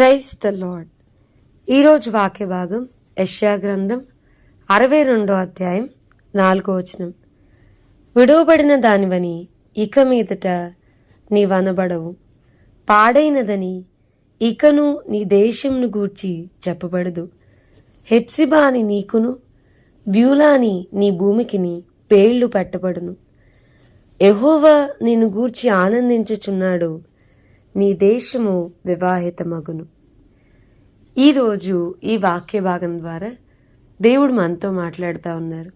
Praise the lord ఈరోజు వాక్య భాగం యష్యా గ్రంథం అరవై రెండో అధ్యాయం నాలుగో వచనం. విడువబడిన దానివని ఇక మీదట నీవనబడవు పాడైనదని ఇకను నీ దేశంను గూర్చి చెప్పబడదు. హెప్సిబా అని నీకును బ్యూలాని నీ భూమికిని పేళ్ళు పెట్టబడును. ఎహోవా నిన్ను గూర్చి ఆనందించుచున్నాడు. నీ దేశము వివాహితమగును. ఈరోజు ఈ వాక్య భాగం ద్వారా దేవుడు మనతో మాట్లాడుతూ ఉన్నారు.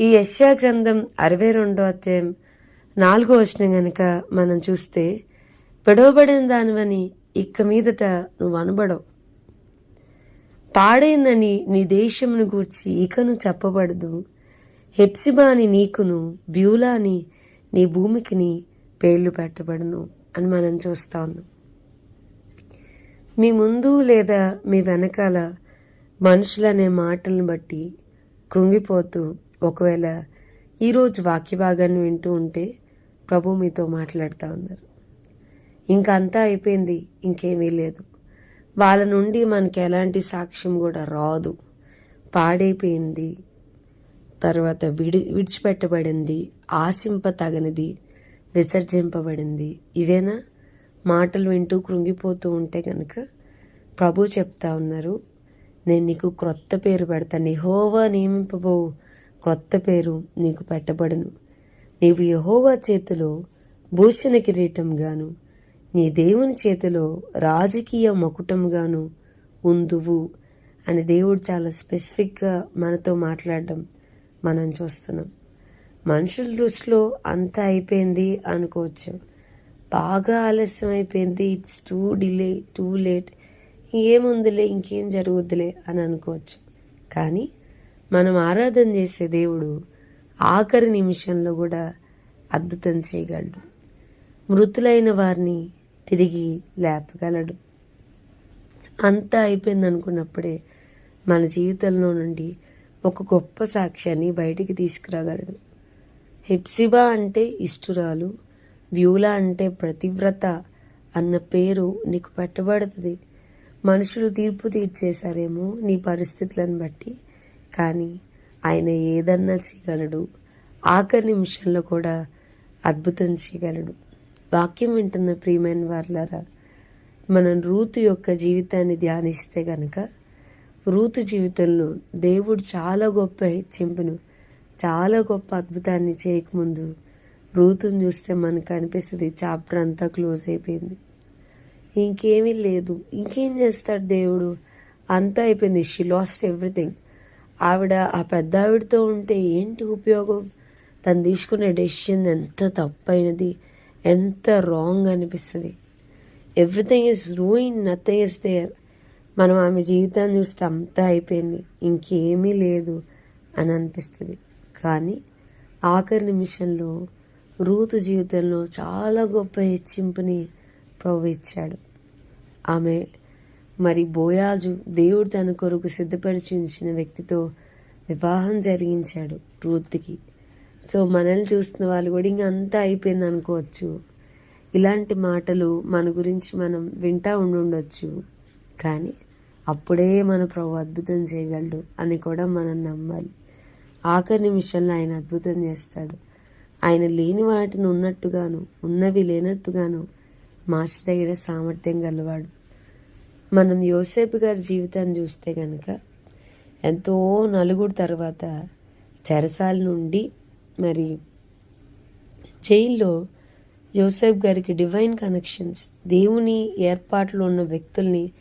ఈ యశ్యా గ్రంథం అరవై రెండో అధ్యాయం నాలుగో వచనం గనుక మనం చూస్తే పిడవబడిన దానివని ఇక్క మీదట నువ్వు అనబడవు. పాడైందని నీ దేశమును గూర్చి ఇకను చెప్పబడదు. హెప్సిబాని నీకును బ్యూలాని నీ భూమికిని పేర్లు పెట్టబడును. అని మనం చూస్తా ఉన్నాం. మీ ముందు లేదా మీ వెనకాల మనుషులనే మాటలను బట్టి కృంగిపోతూ ఒకవేళ ఈరోజు వాక్య భాగాన్ని వింటూ ఉంటే ప్రభు మీతో మాట్లాడుతూ ఉన్నారు. ఇంకా అంతా అయిపోయింది ఇంకేమీ లేదు. వాళ్ళ నుండి మనకి ఎలాంటి సాక్ష్యం కూడా రాదు. పాడైపోయింది తర్వాత విడి విడిచిపెట్టబడింది ఆశింప తగనిది విసర్జింపబడింది. ఇవేనా? మాటలు వింటూ కృంగిపోతూ ఉంటే కనుక ప్రభు చెప్తా ఉన్నారు నేను నీకు క్రొత్త పేరు పెడతాను యెహోవా నియమింపబో క్రొత్త పేరు నీకు పెట్టబడును. నీవు యహోవా చేతిలో భూషణ కిరీటంగాను నీ దేవుని చేతిలో రాజకీయ మకుటంగాను ఉందువు అని దేవుడు చాలా స్పెసిఫిక్గా మనతో మాట్లాడడం మనం చూస్తున్నాం. మనుషుల దృష్టిలో అంత అయిపోయింది అనుకోవచ్చు. బాగా ఆలస్యం అయిపోయింది. It's too delay too late ఏముందిలే ఇంకేం జరుగుద్దిలే అని అనుకోవచ్చు. కానీ మనం ఆరాధన చేసే దేవుడు ఆఖరి నిమిషంలో కూడా అద్భుతం చేయగలడు. మృతులైన వారిని తిరిగి లేపగలడు. అంతా అయిపోయింది అనుకున్నప్పుడే మన జీవితంలో నుండి ఒక గొప్ప సాక్ష్యాన్ని బయటికి తీసుకురాగలడు. హెప్సిబా అంటే ఇష్టురాలు వ్యూలా అంటే ప్రతివ్రత అన్న పేరు నీకు పెట్టబడుతుంది. మనుషులు తీర్పు తీర్చేశారేమో నీ పరిస్థితులను బట్టి. కానీ ఆయన ఏదన్నా చేయగలడు. ఆఖరి నిమిషంలో కూడా అద్భుతం చేయగలడు. వాక్యం వింటున్న ప్రియమైన వార్లారా మనం రూతు యొక్క జీవితాన్ని ధ్యానిస్తే గనక రూతు జీవితంలో దేవుడు చాలా గొప్ప హెచ్చింపును చాలా గొప్ప అద్భుతాన్ని చేయకముందు రూతుని చూస్తే మనకు అనిపిస్తుంది చాప్టర్ అంతా క్లోజ్ అయిపోయింది. ఇంకేమీ లేదు. ఇంకేం చేస్తాడు దేవుడు? అంతా అయిపోయింది. షీ లాస్ట్ ఎవ్రీథింగ్ ఆవిడ ఆ పెద్ద ఆవిడతో ఉంటే ఏంటి ఉపయోగం? తను తీసుకునే డెసిషన్ ఎంత తప్పైనది ఎంత రాంగ్ అనిపిస్తుంది. Everything is ruin nothing is there మనం ఆమె జీవితాన్ని చూస్తే అంతా అయిపోయింది. ఇంకేమీ లేదు అని అనిపిస్తుంది. కానీ ఆఖరి నిమిషంలో రూతు జీవితంలో చాలా గొప్ప హెచ్చింపుని ప్రభు ఇచ్చాడు. ఆమె మరి బోయాజు దేవుడు తన కొరకు సిద్ధపరిచి ఉంచిన వ్యక్తితో వివాహం జరిగించాడు రూత్కి. సో మనల్ని చూస్తున్న వాళ్ళు కూడా ఇంక అంతా అయిపోయింది అనుకోవచ్చు. ఇలాంటి మాటలు మన గురించి మనం వింటా ఉండుండొచ్చు. కానీ అప్పుడే మన ప్రభు అద్భుతం చేయగలడు అని కూడా మనం నమ్మాలి. ఆఖరి నిమిషంలో ఆయన అద్భుతం చేస్తాడు. ఆయన లేని వాటిని ఉన్నట్టుగాను ఉన్నవి లేనట్టుగాను మార్చదగిన సామర్థ్యం గలవాడు. మనం యోసేపు గారి జీవితాన్ని చూస్తే కనుక ఎంతో నలుగురు తర్వాత చెరసాల నుండి మరి జైల్లో యోసేఫ్ గారికి డివైన్ కనెక్షన్స్ దేవుని ఏర్పాట్లో ఉన్న వ్యక్తుల్ని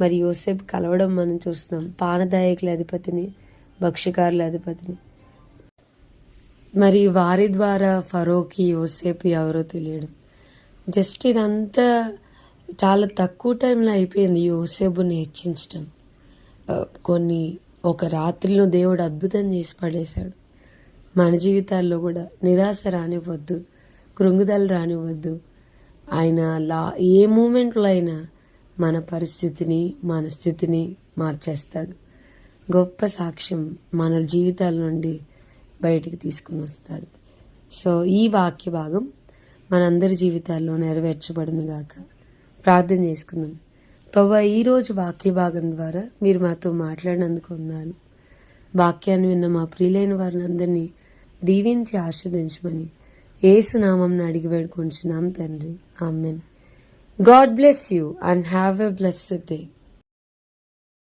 మరి యోసేఫ్ కలవడం మనం చూస్తున్నాం. పానదాయకుల అధిపతిని భక్ష్యకారుల అధిపతిని మరి వారి ద్వారా ఫరోకి యోసేపు ఎవరో తెలియడం. జస్ట్ ఇదంతా చాలా తక్కువ టైంలో అయిపోయింది యోసేపుని హెచ్చించడం. కొన్ని ఒక రాత్రిలో దేవుడు అద్భుతం చేసి పడేశాడు. మన జీవితాల్లో కూడా నిరాశ రానివ్వద్దు కృంగుదల రానివ్వద్దు. ఆయన లా ఏ మూమెంట్లో అయినా మన పరిస్థితిని మన స్థితిని మార్చేస్తాడు. గొప్ప సాక్ష్యం మన జీవితాల నుండి బయటికి తీసుకుని వస్తాడు. సో ఈ వాక్య భాగం మనందరి జీవితాల్లో నెరవేర్చబడును గాక ప్రార్థన చేసుకుందాం. ప్రభా ఈరోజు వాక్య భాగం ద్వారా మీరు మాతో మాట్లాడినందుకు ఉన్నాను వాక్యాన్ని విన్న మా ప్రియులైన వారిని అందరినీ దీవించి ఆస్వాదించమని ఏసునామం అడిగి వేడుకొంచున్నాం తండ్రి. Amen. God bless you and have a blessed day.